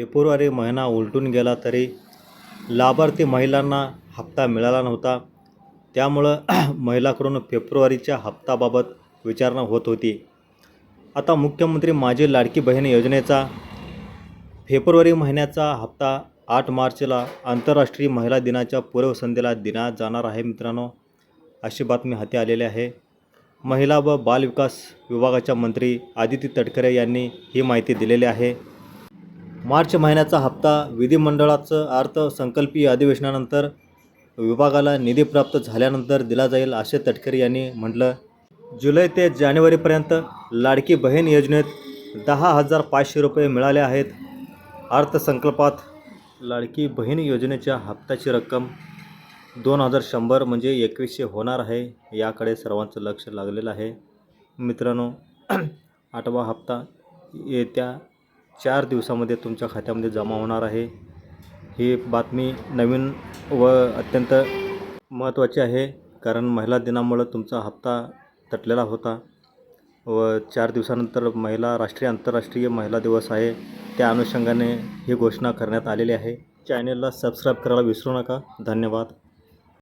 February महिना उलटून गेला तरी लाभार्थी महिलांना हप्ता मिळाला नव्हता. त्यामुळं महिलाकडून फेब्रुवारीच्या हप्ताबाबत विचारणा होत होती. आता मुख्यमंत्री माझी लाडकी बहीण योजनेचा फेब्रुवारी महिन्याचा हप्ता आठ मार्चला आंतरराष्ट्रीय महिला दिनाच्या पूर्वसंध्येला दिला जाणार आहे मित्रांनो अशी बातमी हाती आलेली आहे. महिला व बालविकास विभागाच्या मंत्री आदिती तटकरे यांनी ही माहिती दिलेली आहे. मार्च महिन्याचा हप्ता विधिमंडळाचं अर्थसंकल्पीय अधिवेशनानंतर विभागाला निधी प्राप्त झाल्यानंतर दिला जाईल असे तटकरे यांनी म्हटलं. जुलै ते जानेवारीपर्यंत लाडकी बहीण योजनेत दहा हजार पाचशे रुपये मिळाले आहेत. अर्थसंकल्पात लाडकी बहीण योजनेच्या हप्त्याची रक्कम दोन हजार शंभर म्हणजे एकवीसशे होणार आहे याकडे सर्वांचं लक्ष लागलेलं आहे. मित्रांनो आठवा हप्ता येत्या चार दिवसामध्ये तुमच्या खात्यामध्ये जमा होणार आहे. ही बातमी नवीन व अत्यंत महत्त्वाची आहे कारण महिला दिनामुळं तुमचा हप्ता तटलेला होता व चार दिवसानंतर महिला राष्ट्रीय आंतरराष्ट्रीय महिला दिवस आहे. त्या अनुषंगाने ही घोषणा करण्यात आलेली आहे. चॅनेलला सबस्क्राईब करायला विसरू नका. धन्यवाद.